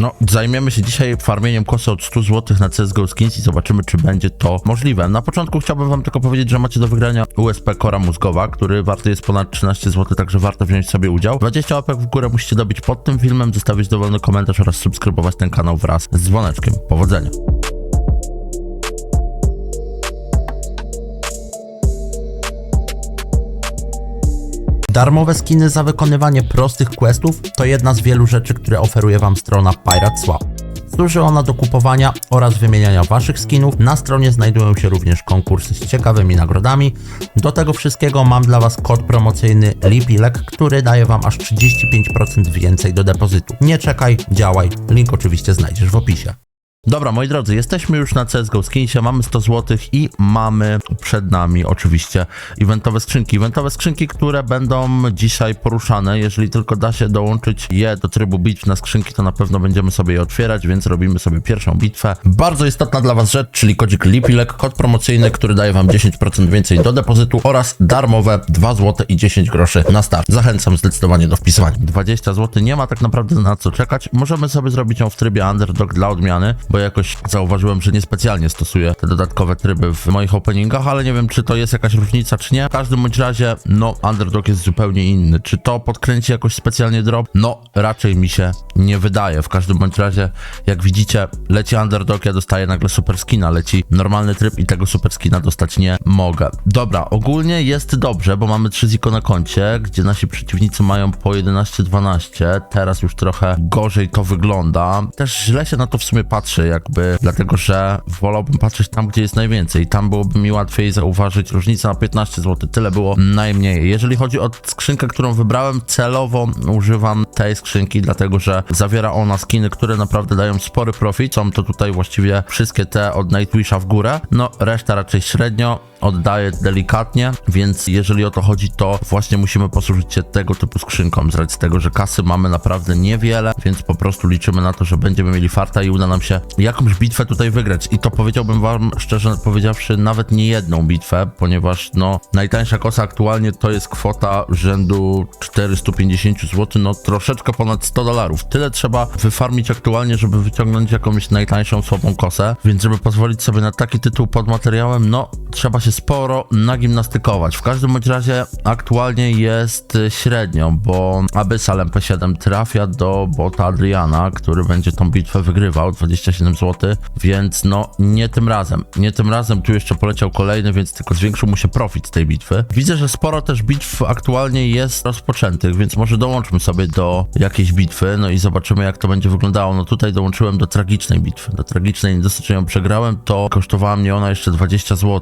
No, zajmiemy się dzisiaj farmieniem kosy od 100 zł na CSGO Skins i zobaczymy, czy będzie to możliwe. Na początku chciałbym wam tylko powiedzieć, że macie do wygrania USP Kora Mózgowa, który warty jest ponad 13 zł, także warto wziąć sobie udział. 20 łapek w górę musicie dobić pod tym filmem, zostawić dowolny komentarz oraz subskrybować ten kanał wraz z dzwoneczkiem. Powodzenia! Darmowe skiny za wykonywanie prostych questów to jedna z wielu rzeczy, które oferuje Wam strona Pirate Swap. Służy ona do kupowania oraz wymieniania Waszych skinów. Na stronie znajdują się również konkursy z ciekawymi nagrodami. Do tego wszystkiego mam dla Was kod promocyjny LIPILEK, który daje Wam aż 35% więcej do depozytu. Nie czekaj, działaj. Link oczywiście znajdziesz w opisie. Dobra, moi drodzy, jesteśmy już na CSGO Skinsie, mamy 100 zł i mamy przed nami oczywiście eventowe skrzynki. Eventowe skrzynki, które będą dzisiaj poruszane. Jeżeli tylko da się dołączyć je do trybu bitw na skrzynki, to na pewno będziemy sobie je otwierać, więc robimy sobie pierwszą bitwę. Bardzo istotna dla Was rzecz, czyli kodzik LIPILEK, kod promocyjny, który daje Wam 10% więcej do depozytu oraz darmowe 2 zł i 10 groszy na start. Zachęcam zdecydowanie do wpisywania. 20 zł nie ma tak naprawdę na co czekać. Możemy sobie zrobić ją w trybie underdog dla odmiany, bo jakoś zauważyłem, że niespecjalnie stosuję te dodatkowe tryby w moich openingach, ale nie wiem, czy to jest jakaś różnica, czy nie. W każdym bądź razie, no, underdog jest zupełnie inny. Czy to podkręci jakoś specjalnie drop? No, raczej mi się nie wydaje. W każdym bądź razie, jak widzicie, leci underdog, ja dostaję nagle super skina, leci normalny tryb i tego super skina dostać nie mogę. Dobra, ogólnie jest dobrze, bo mamy 3 ziko na koncie, gdzie nasi przeciwnicy mają po 11-12. Teraz już trochę gorzej to wygląda. Też źle się na to w sumie patrzy, jakby, dlatego że wolałbym patrzeć tam, gdzie jest najwięcej. Tam byłoby mi łatwiej zauważyć różnicę na 15 zł. Tyle było najmniej. Jeżeli chodzi o skrzynkę, którą wybrałem, celowo używam tej skrzynki, dlatego że zawiera ona skiny, które naprawdę dają spory profit. Są to tutaj właściwie wszystkie te od Nightwisha w górę. No, reszta raczej średnio oddaję delikatnie, więc jeżeli o to chodzi, to właśnie musimy posłużyć się tego typu skrzynką, z racji tego, że kasy mamy naprawdę niewiele, więc po prostu liczymy na to, że będziemy mieli farta i uda nam się jakąś bitwę tutaj wygrać. I to powiedziałbym wam, szczerze powiedziawszy, nawet nie jedną bitwę, ponieważ no, najtańsza kosa aktualnie to jest kwota rzędu 450 zł, no troszeczkę ponad 100 dolarów. Tyle trzeba wyfarmić aktualnie, żeby wyciągnąć jakąś najtańszą słabą kosę, więc żeby pozwolić sobie na taki tytuł pod materiałem, no trzeba się sporo nagimnastykować. W każdym bądź razie aktualnie jest y, średnio, bo Abyssal MP7 trafia do bota Adriana, który będzie tą bitwę wygrywał, 27 zł, więc no nie tym razem. Nie tym razem, tu jeszcze poleciał kolejny, więc tylko zwiększył mu się profit z tej bitwy. Widzę, że sporo też bitw aktualnie jest rozpoczętych, więc może dołączmy sobie do jakiejś bitwy, no i zobaczymy jak to będzie wyglądało. No tutaj dołączyłem do tragicznej bitwy. Do tragicznej dosyć ją przegrałem, to kosztowała mnie ona jeszcze 20 zł,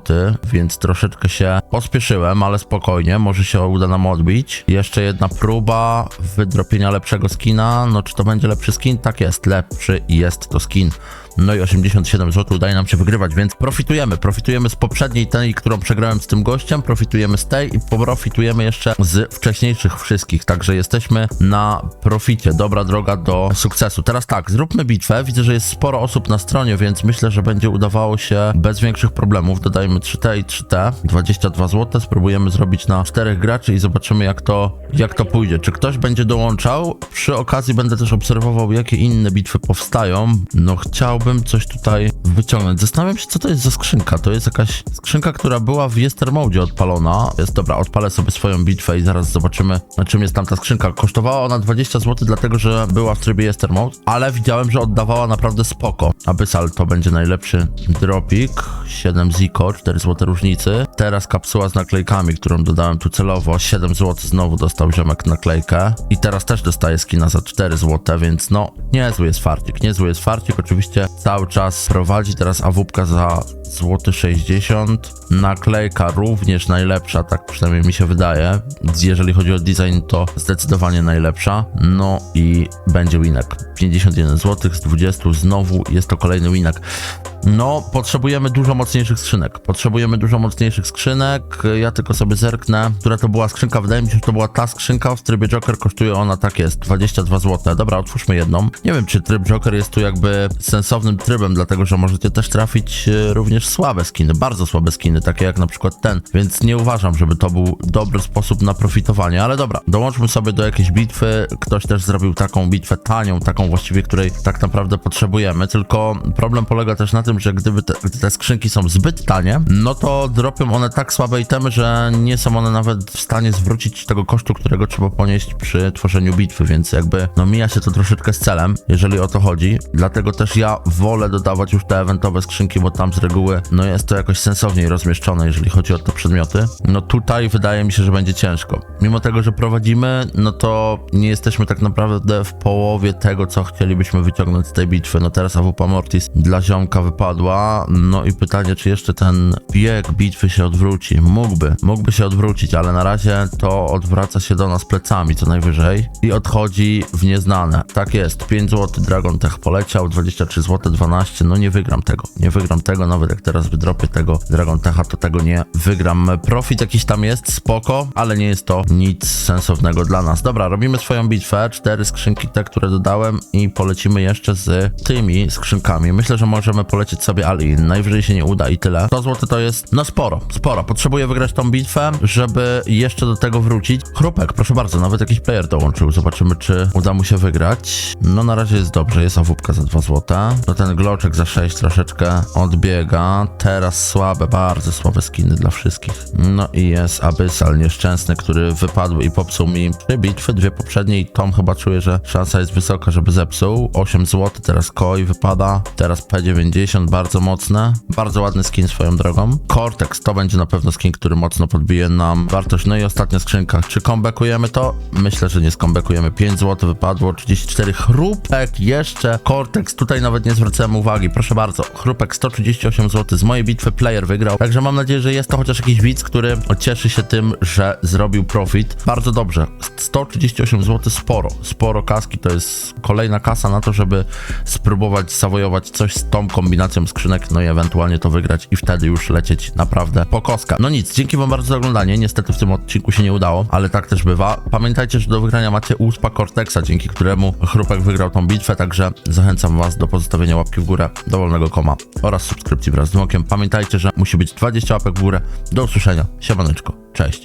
więc troszeczkę się pospieszyłem, ale spokojnie, może się uda nam odbić. Jeszcze jedna próba wydropienia lepszego skina. No czy to będzie lepszy skin? Tak jest, lepszy jest to skin. No i 87 zł udaje nam się wygrywać, więc profitujemy. Profitujemy z poprzedniej tej, którą przegrałem z tym gościem, profitujemy z tej i profitujemy jeszcze z wcześniejszych wszystkich. Także jesteśmy na proficie. Dobra droga do sukcesu. Teraz tak, zróbmy bitwę. Widzę, że jest sporo osób na stronie, więc myślę, że będzie udawało się bez większych problemów. Dodajmy 3T i 3T. 22 zł. Spróbujemy zrobić na 4 graczy i zobaczymy jak to, jak to pójdzie. Czy ktoś będzie dołączał? Przy okazji będę też obserwował, jakie inne bitwy powstają. No chciałbym coś tutaj wyciągnąć. Zastanawiam się, co to jest za skrzynka. To jest jakaś skrzynka, która była w Yester Mode odpalona. Jest dobra, odpalę sobie swoją bitwę i zaraz zobaczymy, na czym jest tam ta skrzynka. Kosztowała ona 20 zł, dlatego że była w trybie Yester Mode, ale widziałem, że oddawała naprawdę spoko. Abyssal to będzie najlepszy dropik. 7 ziko, 4 zł różnicy. Teraz kapsuła z naklejkami, którą dodałem tu celowo. 7 zł znowu dostał ziomek naklejkę. I teraz też dostaje skina za 4 zł, więc no, niezły jest farcik. Niezły jest farcik. Oczywiście cały czas prowadzi teraz awupka za złoty 60. Naklejka również najlepsza, tak przynajmniej mi się wydaje. Jeżeli chodzi o design, to zdecydowanie najlepsza. No i będzie winek. 51 zł z 20. Znowu jest to kolejny winek. No, potrzebujemy dużo mocniejszych skrzynek. Potrzebujemy dużo mocniejszych skrzynek. Ja tylko sobie zerknę, która to była skrzynka. Wydaje mi się, że to była ta skrzynka w trybie Joker. Kosztuje ona, tak jest, 22 zł. Dobra, otwórzmy jedną. Nie wiem, czy tryb Joker jest tu jakby sensownym trybem, dlatego że możecie też trafić e, również słabe skiny, bardzo słabe skiny, takie jak na przykład ten. Więc nie uważam, żeby to był dobry sposób na profitowanie, ale dobra, dołączmy sobie do jakiejś bitwy. Ktoś też zrobił taką bitwę tanią, taką właściwie, której tak naprawdę potrzebujemy. Tylko problem polega też na tym, że gdyby te, te skrzynki są zbyt tanie, no to dropią one tak słabe itemy, że nie są one nawet w stanie zwrócić tego kosztu, którego trzeba ponieść przy tworzeniu bitwy, więc jakby no mija się to troszeczkę z celem, jeżeli o to chodzi. Dlatego też ja wolę dodawać już te eventowe skrzynki, bo tam z reguły no jest to jakoś sensowniej rozmieszczone, jeżeli chodzi o te przedmioty. No tutaj wydaje mi się, że będzie ciężko. Mimo tego, że prowadzimy, no to nie jesteśmy tak naprawdę w połowie tego, co chcielibyśmy wyciągnąć z tej bitwy. No teraz AWP Mortis dla ziomka wypadła, no i pytanie, czy jeszcze ten bieg bitwy się odwróci. Mógłby, mógłby się odwrócić, ale na razie to odwraca się do nas plecami co najwyżej i odchodzi w nieznane. Tak jest, 5 zł Dragon Tech poleciał, 23 zł 12, no nie wygram tego. Nie wygram tego, nawet jak teraz wydropię tego Dragon Techa, to tego nie wygram. Profit jakiś tam jest, spoko, ale nie jest to nic sensownego dla nas. Dobra, robimy swoją bitwę, cztery skrzynki te, które dodałem i polecimy jeszcze z tymi skrzynkami. Myślę, że możemy polecieć sobie Alien, najwyżej się nie uda i tyle. 100 zł to jest, no sporo, sporo. Potrzebuję wygrać tą bitwę, żeby jeszcze do tego wrócić. Chrupek, proszę bardzo, nawet jakiś player dołączył. Zobaczymy, czy uda mu się wygrać. No na razie jest dobrze, jest awupka za 2 zł. No ten gloczek za 6 troszeczkę odbiega. Teraz słabe, bardzo słabe skiny dla wszystkich. No i jest Abyssal nieszczęsny, który wypadł i popsuł mi trzy bitwy, dwie poprzednie i Tom chyba czuje, że szansa jest wysoka, żeby zepsuł. 8 zł, teraz Koi wypada, teraz P90, bardzo mocne. Bardzo ładny skin swoją drogą. Cortex to będzie na pewno skin, który mocno podbije nam wartość. No i ostatnia skrzynka. Czy kombekujemy to? Myślę, że nie skombekujemy. 5 zł wypadło, 34 chrupek jeszcze. Cortex, tutaj nawet nie zwracałem uwagi. Proszę bardzo, chrupek 138 zł z mojej bitwy player wygrał. Także mam nadzieję, że jest to chociaż jakiś widz, który cieszy się tym, że zrobił profit. Bardzo dobrze. 138 zł sporo. Sporo kaski to jest kolejna kasa na to, żeby spróbować zawojować coś z tą kombinacją skrzynek, no i ewentualnie to wygrać i wtedy już lecieć naprawdę po koska. No nic, dzięki wam bardzo za oglądanie. Niestety w tym odcinku się nie udało, ale tak też bywa. Pamiętajcie, że do wygrania macie USPA Cortexa, dzięki któremu Chrupek wygrał tą bitwę, także zachęcam was do pozostawienia łapki w górę, dowolnego koma oraz subskrypcji wraz z dzwonkiem. Pamiętajcie, że musi być 20 łapek w górę. Do usłyszenia. Siemaneczko. Cześć.